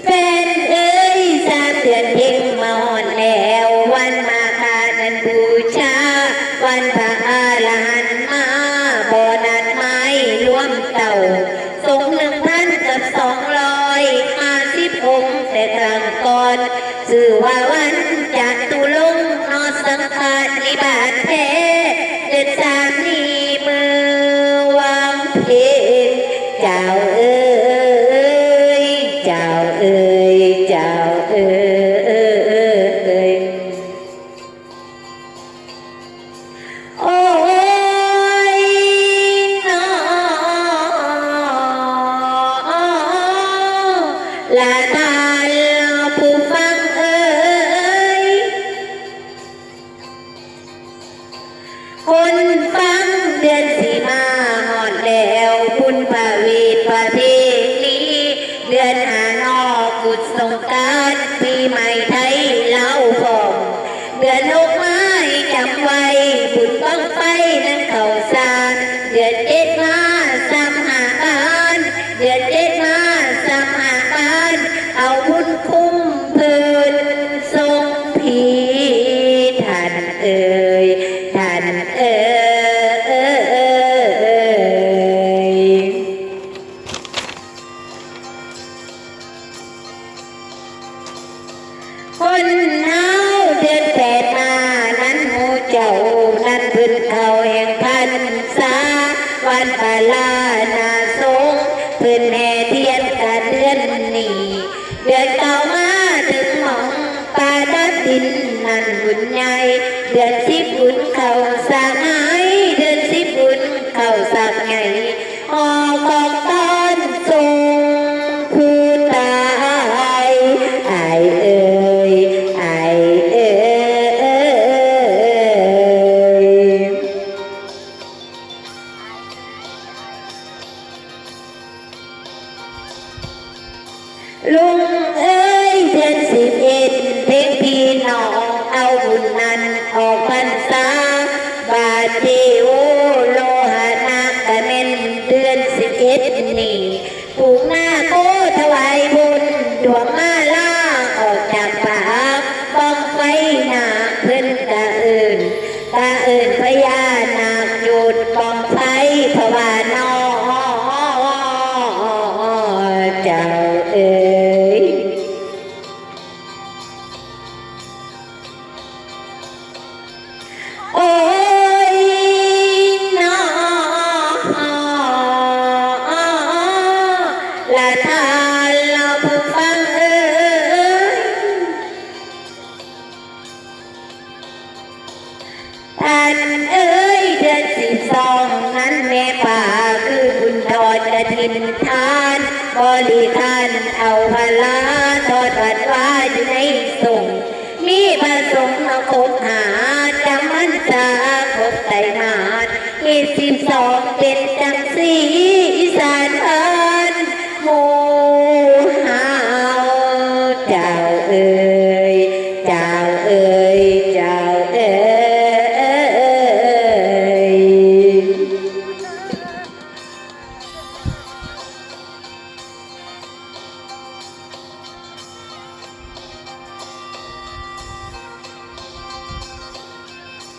แฟนเอ้ยสามเดือนเพ่งมาหอนแล้ว วันมาคานันบูชา วันพระอาลหันมาบ่อนัดไม้รวมเต่า สงฆ์หนึ่งพันกับสองร้อยห้าสิบองค์แต่ทางก่อนสื่อว่าวันจากตุลงนอสังขารนิบาตแท้เด็ดสามนีมือวางเพลงเจ้าเอ้ย ละตาเราผู้ฟังเอ่ยคนฟังเดือนสีมาหอดแล้วบุญประเวีประเทศนี้ เดือนหานอกุดสงกรารปีใหม่ไทย อาบุญคุ้มพื้นทรงพีท่านเอ่ยท่านเอ่ยคนเฮาเดือนแปดมานั้นหูเจ้านั้นพื้นเขาแห่งพันษาวันปาลานาสงพื้นแห่เทียน นนั่นบุญใหญ่เดือนสิบบุญเขาสางไห้เดือนสิบบุญเขาสางไงออกกองตอนทรงผู้ตายไอเอ่ยไอเอ่ยลุง ว่าอยู่ในส่งมีพระสงฆ์มาคบหา